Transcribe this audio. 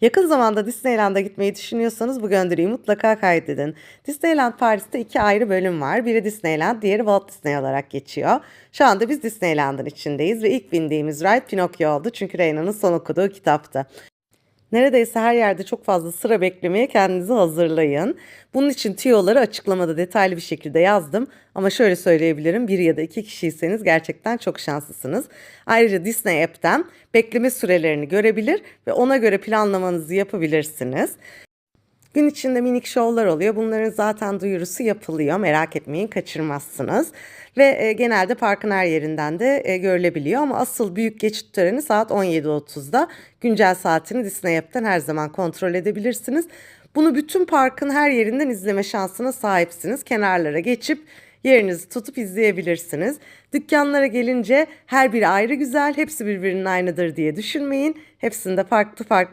Yakın zamanda Disneyland'a gitmeyi düşünüyorsanız bu gönderiyi mutlaka kaydedin. Disneyland Paris'te iki ayrı bölüm var. Biri Disneyland, diğeri Walt Disney olarak geçiyor. Şu anda biz Disneyland'ın içindeyiz ve ilk bindiğimiz ride Pinokyo oldu çünkü Reyna'nın son okuduğu kitaptı. Neredeyse her yerde çok fazla sıra beklemeye kendinizi hazırlayın. Bunun için tüyoları açıklamada detaylı bir şekilde yazdım. Ama şöyle söyleyebilirim bir ya da iki kişiyseniz gerçekten çok şanslısınız. Ayrıca Disney App'ten bekleme sürelerini görebilir ve ona göre planlamanızı yapabilirsiniz. Gün içinde minik şovlar oluyor. Bunların zaten duyurusu yapılıyor. Merak etmeyin kaçırmazsınız. Ve e, genelde parkın her yerinden de e, görülebiliyor. Ama asıl büyük geçit töreni saat 17.30'da. Güncel saatini Disney App'ten her zaman kontrol edebilirsiniz. Bunu bütün parkın her yerinden izleme şansına sahipsiniz. Kenarlara geçip yerinizi tutup izleyebilirsiniz. Dükkanlara gelince her biri ayrı güzel, hepsi birbirinin aynıdır diye düşünmeyin. Hepsinde farklı farklı